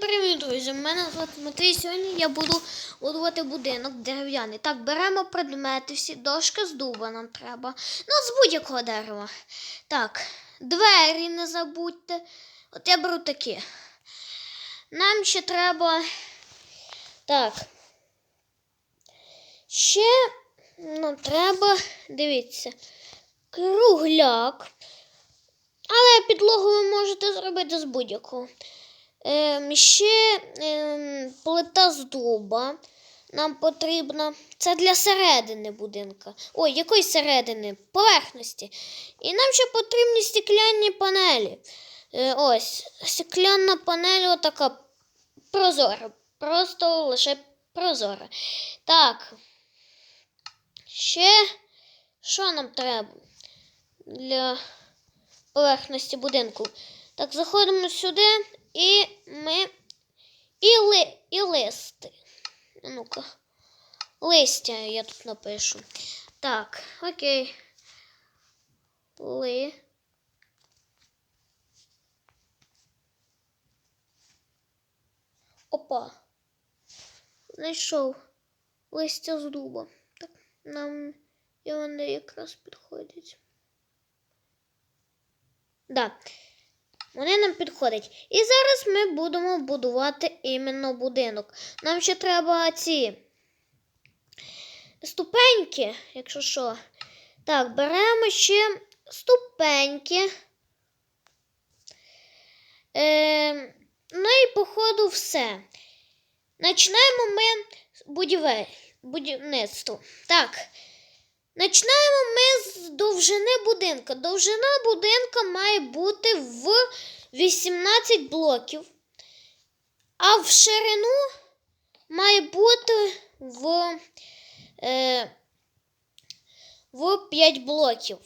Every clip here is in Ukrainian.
Привіт, друзі! Мене звати Матвій. Сьогодні я буду будувати будинок дерев'яний. Так, беремо предмети всі, дошки з дуба нам треба. Ну, з будь-якого дерева. Так, двері не забудьте. От я беру такі. Нам ще треба. Так. Ще ну, треба, дивіться, кругляк. Але підлогу ви можете зробити з будь-якого. Ем, ще ем, плита з дуба нам потрібна. Це для середини будинка. Ой, якої середини? Поверхності. І нам ще потрібні стекляні панелі. Е, ось, стекляна панель отака прозора. Просто лише прозора. Так. Ще що нам треба для поверхності будинку? Так, заходимо сюди і ми. І, ли... і листи. Ну-ка. Листя я тут напишу. Так, окей. Ли. Опа. Знайшов листя з дуба. Так, нам і вони якраз підходять. Да. Вони нам підходять. І зараз ми будемо будувати іменно будинок. Нам ще треба ці ступеньки, якщо що. Так, беремо ще ступеньки. Е, ну і, походу, все. Починаємо ми будівель, будівництво. Так. Починаємо ми з довжини будинка. Довжина будинка має бути 18 блоків, а в ширину має бути в, е, в 5 блоків.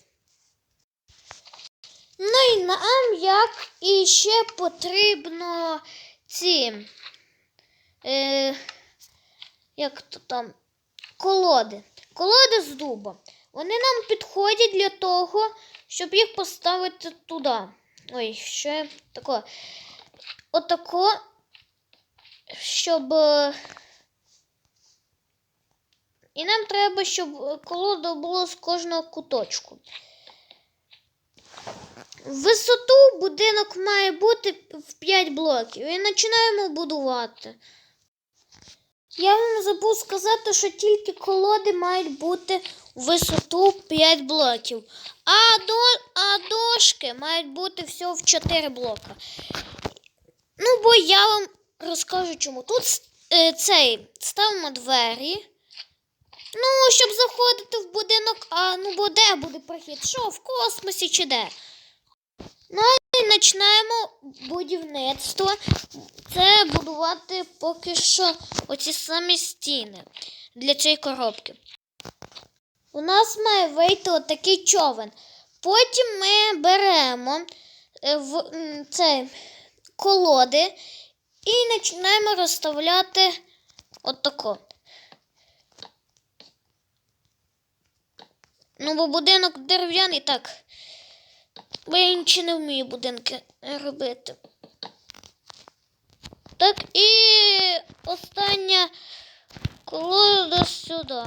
Ну і нам як і ще потрібно ці, е, як то там, колоди. Колоди з дуба. Вони нам підходять для того, щоб їх поставити туди. Ой, ще тако. Отако, щоб. І нам треба, щоб колода була з кожного куточку. Висоту будинок має бути в 5 блоків. І починаємо будувати. Я вам забув сказати, що тільки колоди мають бути висоту 5 блоків, а, до, а дошки мають бути всього в 4 блока. Ну, бо я вам розкажу чому. Тут е, цей ставимо двері. Ну, щоб заходити в будинок, а ну бо де буде прохід? Що, в космосі чи де? Ну і починаємо будівництво. Це будувати поки що оці самі стіни для цієї коробки. У нас має вийти отакий човен. Потім ми беремо е, в м, це, колоди і починаємо розставляти отако. Ну, бо будинок дерев'яний так. Бо я нічого не вмію будинки робити. Так, і остання колода сюди.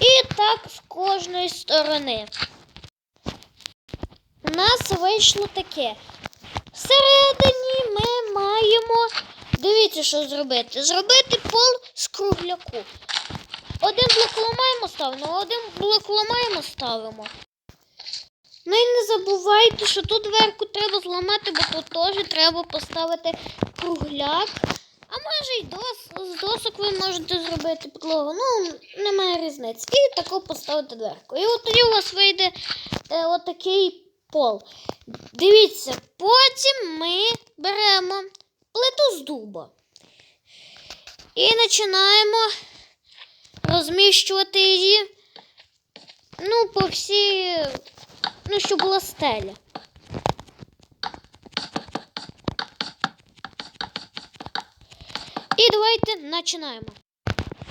І так з кожної сторони. У нас вийшло таке. Всередині ми маємо. Дивіться, що зробити. Зробити пол з кругляку. Один блок ламаємо, ставимо, один блок ламаємо, ставимо. Ну і не забувайте, що тут дверку треба зламати, бо тут теж треба поставити кругляк. А може й дос, з досок ви можете зробити підлогу. Ну, немає різниці. І тако поставити дверку. І от тоді у вас вийде е, отакий пол. Дивіться, потім ми беремо плиту з дуба. І починаємо розміщувати її. Ну, по всій ну, щоб була стеля. Давайте починаємо.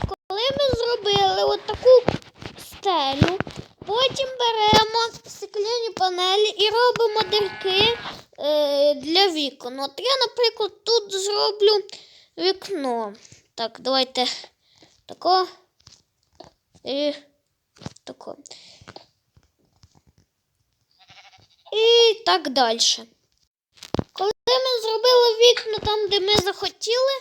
Коли ми зробили от таку стелю, потім беремо стекляні панелі і робимо дірки е, для вікон. От я, наприклад, тут зроблю вікно. Так, давайте тако і тако. І так далі. Коли ми зробили вікна там, де ми захотіли,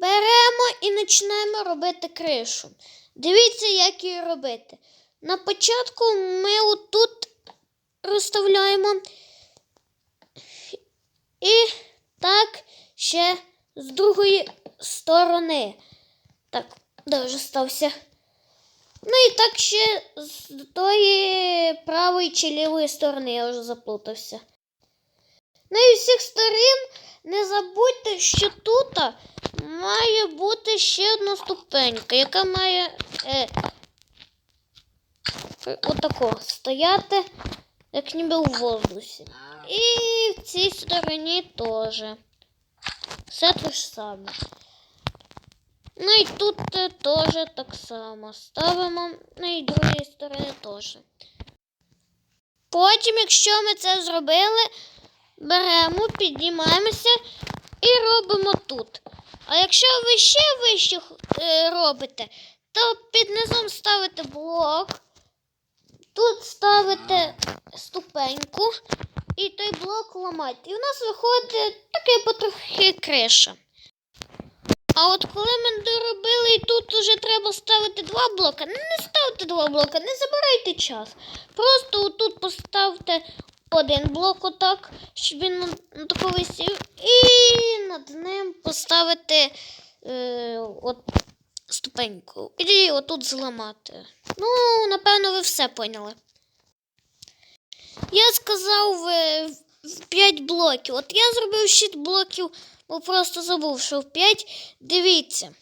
беремо і починаємо робити кришу. Дивіться, як її робити. На початку ми отут розставляємо. І так ще з другої сторони. Так, де вже стався? Ну і так ще з тої правої чи лівої сторони я вже заплутався. Ну і всіх сторін не забудьте, що тут має бути ще одна ступенька, яка має е, отако стояти, як ніби у воздусі. І в цій стороні теж. Все те ж саме. Ну і тут е, теж так само ставимо. Ну і другої сторони теж. Потім, якщо ми це зробили, беремо, піднімаємося і робимо тут. А якщо ви ще вище е, робите, то під низом ставите блок, тут ставите ступеньку і той блок ламаєте. І в нас виходить таке потрохи криша. А от коли ми доробили і тут вже треба ставити два блока, не ставте два блока, не забирайте час. Просто отут поставте один блок отак, щоб він на, тако висів, і над ним поставити е, от ступеньку. І отут зламати. Ну, напевно, ви все поняли. Я сказав е, в 5 блоків. От я зробив 6 блоків, бо просто забув, що в 5. Дивіться.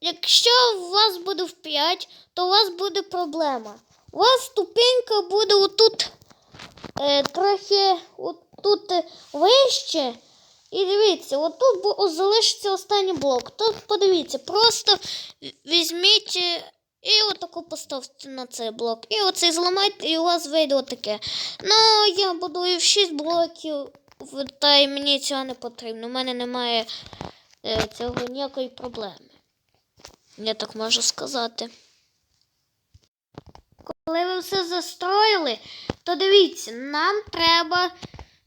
Якщо у вас буде в 5, то у вас буде проблема. У вас ступенька буде отут е, трохи отут е, вище. І дивіться, отут залишиться останній блок. Тут подивіться, просто візьміть е, і отаку поставте на цей блок. І оцей зламайте, і у вас вийде отаке. Ну, я будую в 6 блоків, та й мені цього не потрібно. У мене немає е, цього ніякої проблеми. Я так можу сказати. Коли ви все застроїли, то дивіться, нам треба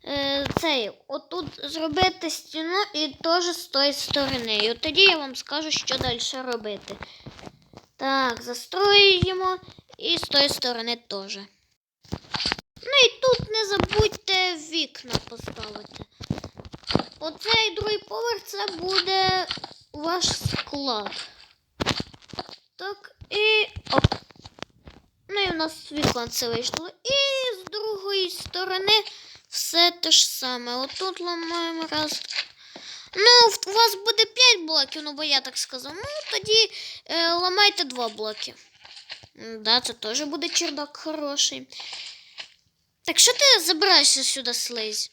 е, цей, отут зробити стіну і теж з тої сторони. І от тоді я вам скажу, що далі робити. Так, застроюємо і з тої сторони теж. Ну і тут не забудьте вікна поставити. Оцей другий поверх це буде ваш склад. Так, і оп. Ну і в нас віконце вийшло. І з другої сторони все те ж саме. Отут ламаємо раз. Ну, у вас буде 5 блоків, ну бо я так сказав. Ну, тоді е, ламайте 2 блоки. Да, це теж буде чердак хороший. Так що ти забираєшся сюди, слизь?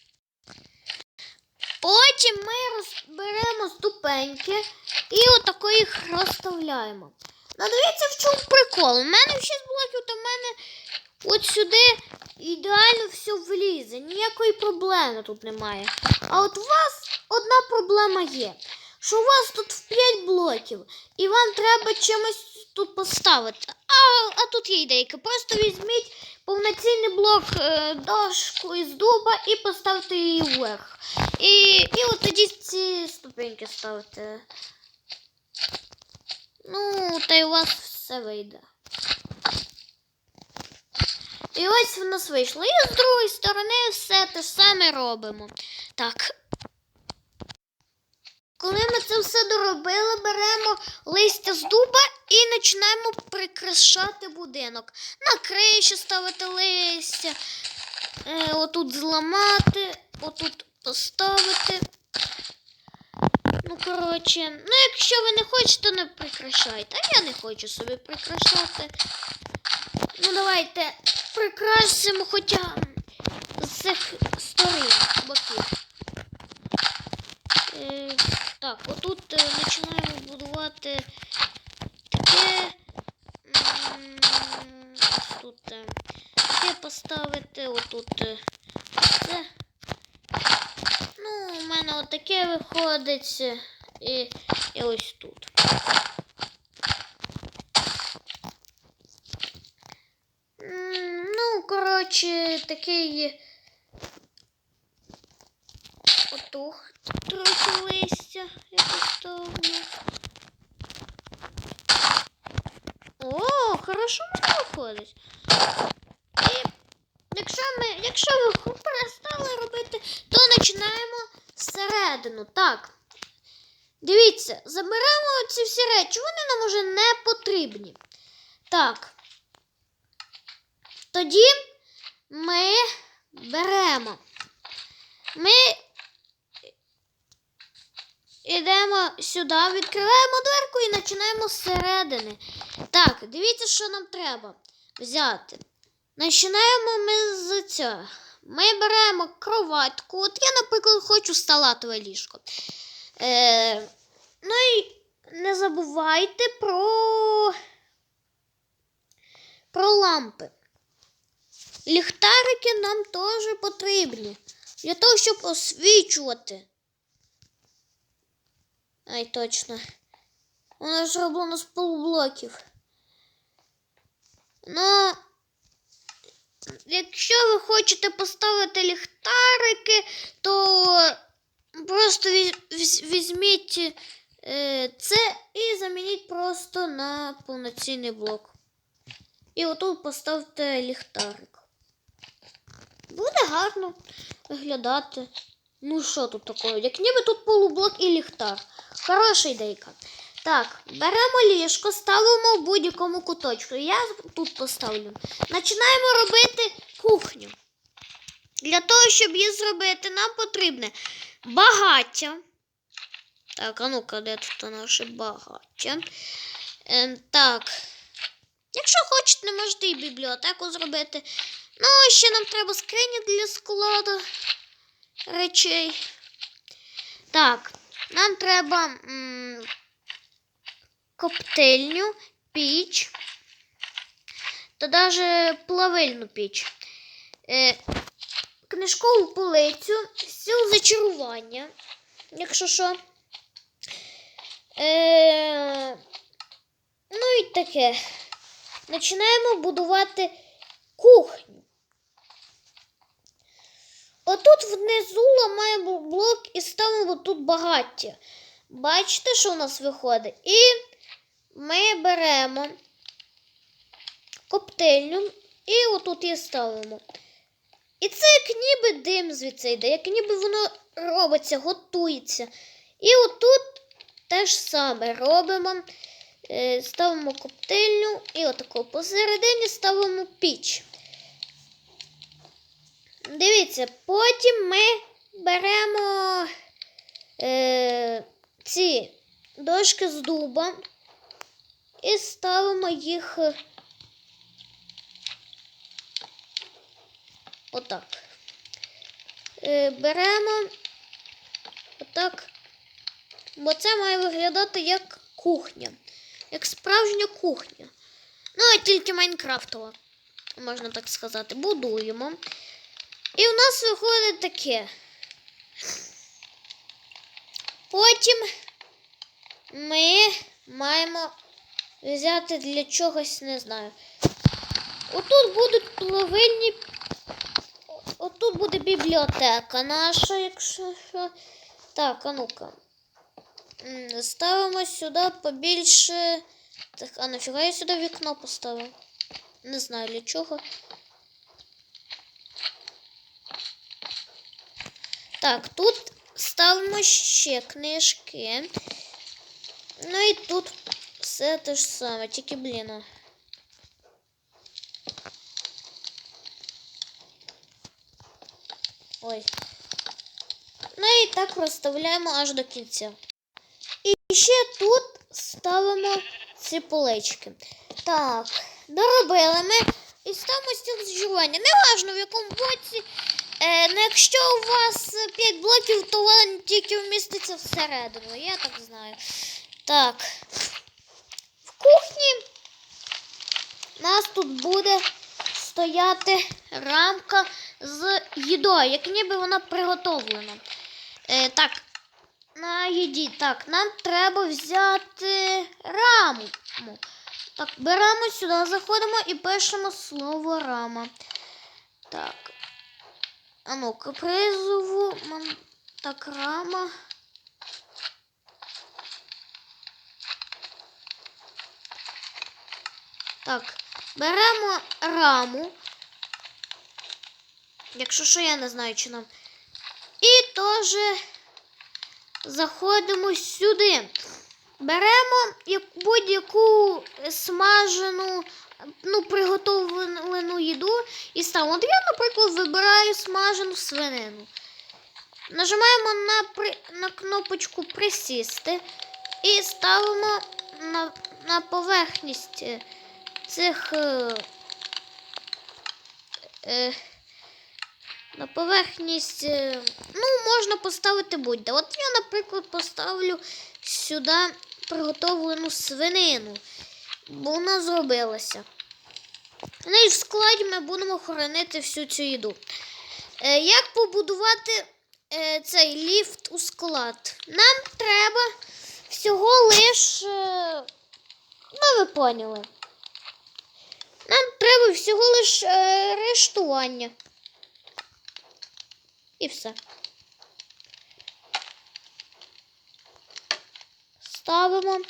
Потім ми розберемо ступеньки і отако їх розставляємо. Ну, дивіться, в чому прикол. У мене 6 блоків, то в мене от сюди ідеально все влізе. Ніякої проблеми тут немає. А от у вас одна проблема є. Що у вас тут в 5 блоків, і вам треба чимось тут поставити. А, а тут є ідейка. Просто візьміть повноцінний блок е, дошку із дуба і поставте її вверх. І, і от тоді ці ступеньки ставите. Й у вас все вийде. І ось в нас вийшло. І з другої сторони все те ж саме робимо. Так. Коли ми це все доробили, беремо листя з дуба і починаємо прикрашати будинок. На криші ставити листя, е, отут зламати, отут поставити. Коротше, ну якщо ви не хочете, не прикрашайте. А я не хочу собі прикрашати. Ну, давайте прикрасимо хоча з цих сторін боків. Е, так, отут е, починаємо будувати таке. м, Тут е, таке поставити, отут е, це. Виходить і, і ось тут. Ну, коротше, такий отух трохи листя я поставлю. О, хорошо в мене виходить. І якщо ми, якщо ви перестали робити, то починаємо зсередину. Так. Дивіться, заберемо ці всі речі, вони нам уже не потрібні. Так. Тоді ми беремо. Ми йдемо сюди, відкриваємо дверку і починаємо зсередини. Так, дивіться, що нам треба взяти. Починаємо ми з цього. Ми беремо кроватку. От я, наприклад, хочу салатове ліжко. Е, ну і не забувайте про, про лампи. Ліхтарики нам теж потрібні. Для того, щоб освічувати. Ай, точно. Воно зроблено з полублоків. Ну, якщо ви хочете поставити ліхтарики, то просто віз- віз- візьміть е, це і замініть просто на повноцінний блок. І отут поставте ліхтарик. Буде гарно виглядати. Ну що тут такого? Як ніби тут полублок і ліхтар. Хороша ідейка. Так, беремо ліжко, ставимо в будь-якому куточку. Я тут поставлю. Починаємо робити кухню. Для того, щоб її зробити, нам потрібне багаття. Так, а ну-ка, де тут наше багаття? Ем, так. Якщо хочете, можете і бібліотеку зробити. Ну, ще нам треба скрині для складу речей. Так, нам треба м, коптильню, піч та навіть плавильну піч. Е, книжкову полицю, стіл зачарування, якщо що. Е, ну і таке. Починаємо будувати кухню. Отут внизу ламаємо блок і ставимо тут багаття. Бачите, що у нас виходить? І ми беремо коптильню і отут її ставимо. І це як ніби дим звідси йде, як ніби воно робиться, готується. І отут те ж саме робимо. Е, Ставимо коптильню і отако посередині ставимо піч. Дивіться, потім ми беремо е, ці дошки з дуба і ставимо їх е, отак. Е, беремо отак, бо це має виглядати як кухня, як справжня кухня. Ну, а тільки Майнкрафтова, можна так сказати. Будуємо. І у нас виходить таке. Потім ми маємо взяти для чогось, не знаю. Отут будуть плавильні. Отут буде бібліотека наша, якщо що. Так, а ну-ка. Ставимо сюди побільше. Так, а нафіга я сюди вікно поставив? Не знаю для чого. Так, тут ставимо ще книжки. Ну і тут все те ж саме, тільки, блін. Ой. Ну і так розставляємо аж до кінця. І ще тут ставимо ці полички. Так, доробили ми і ставимо стіл зживання. Неважно в якому боці. Е, ну, якщо у вас 5 блоків, то він тільки вміститься всередину. Я так знаю. Так. В кухні у нас тут буде стояти рамка з їдою, як ніби вона приготовлена. Е, так, на їді. Так, нам треба взяти раму. Так, беремо сюди, заходимо і пишемо слово рама. Так. А ну-ка. Так, рама. Так, беремо раму. Якщо що, я не знаю, чи нам. І теж заходимо сюди. Беремо будь-яку смажену, ну, приготовлену їду і ставимо. От я, наприклад, вибираю смажену свинину. Нажимаємо на, при... на кнопочку присісти і ставимо на, на поверхність е, цих. Е... Е... На поверхність, е, ну, можна поставити будь-де. От я, наприклад, поставлю сюди приготовлену свинину, бо вона зробилася. Ну і в складі ми будемо хоронити всю цю їду. Е, як побудувати е, цей ліфт у склад? Нам треба всього лиш. Е, ну, ви поняли. Нам треба всього лиш е, рештування. І все. Ставимо.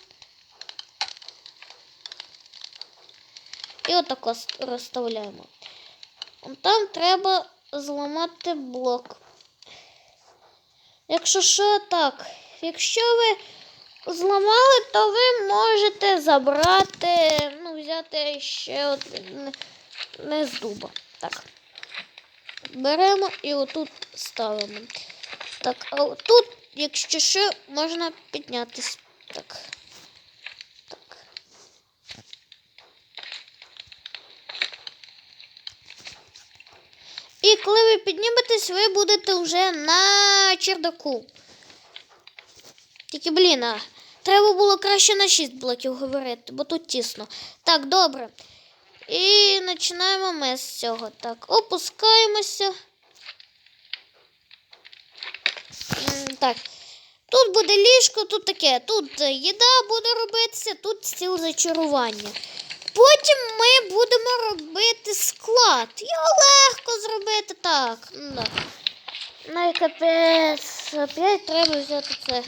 І отако розставляємо. Там треба зламати блок. Якщо що, так. Якщо ви зламали, то ви можете забрати, взяти ще один не з дуба. Так. Беремо і отут ставимо. Так, а тут, якщо що, можна піднятись. Так. Так. І коли ви підніметесь, ви будете вже на чердаку. Тільки, блін, а, треба було краще на 6 блоків говорити, бо тут тісно. Так, добре. І починаємо ми з цього. Так, опускаємося. Так. Тут буде ліжко, тут таке. Тут е, їда буде робитися, тут стіл зачарування. Потім ми будемо робити склад. Його легко зробити так. Ну, да. Ну і капець. Опять треба взяти це.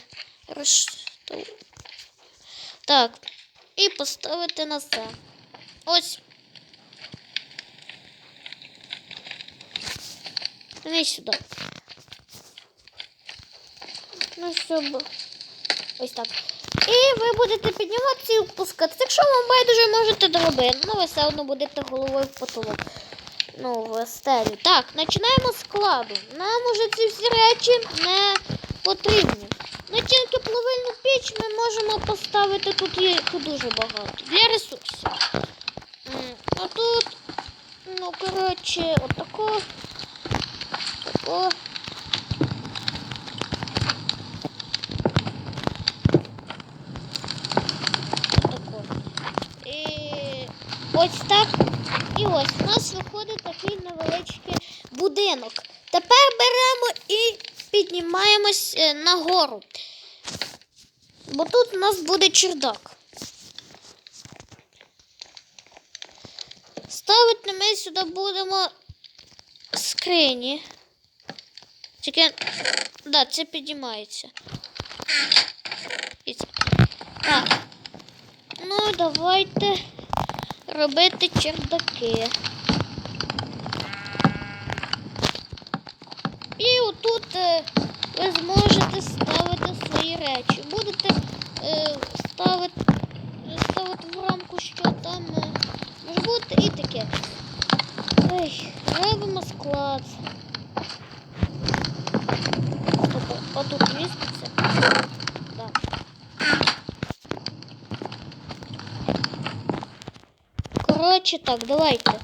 Так. І поставити на це. Ось. Іди сюди. Ну, щоб. Ось так. І ви будете підніматися і опускатися. Якщо вам байдуже можете доробити, ну ви все одно будете головою в потолок. Ну, в стелю. Так, починаємо з складу. Нам уже ці всі речі не потрібні. Ну тільки плавильну піч ми можемо поставити тут є дуже багато. Для ресурсів. А тут, ну, коротше, отако. Тако. Отако. І ось так. І ось у нас виходить такий невеличкий будинок. Тепер беремо і піднімаємось е, нагору. Бо тут у нас буде чердак. Ставити ми сюди будемо скрині. Тільки, да, це піднімається. Так. Ну, давайте робити чердаки. І отут е, ви зможете ставити свої речі. Будете е, ставити, ставити в рамку, що там е, може бути і таке. Ой, робимо склад. Стоп, а тут міститься? Так. Коротше, так, давайте.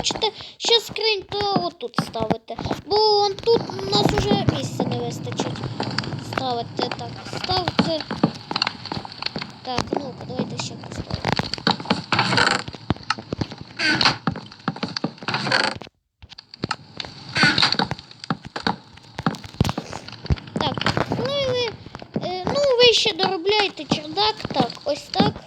хочете ще скринь, то отут ставите. Бо вон тут у нас вже місця не вистачить. Ставите так, ставте. Так, ну-ка, давайте ще поставимо. Так, ну і ви, е, ну ви ще доробляєте чердак, так, ось так.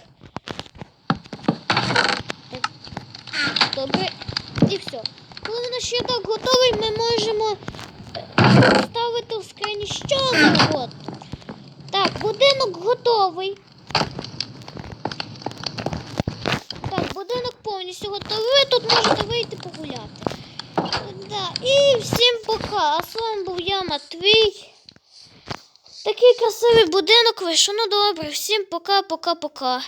Готовий. Так, будинок повністю готовий. Ви тут можете вийти погуляти. Да. І всім пока. А з вами був я, Матвій. Такий красивий будинок вийшов. Ну добре, всім пока, пока, пока.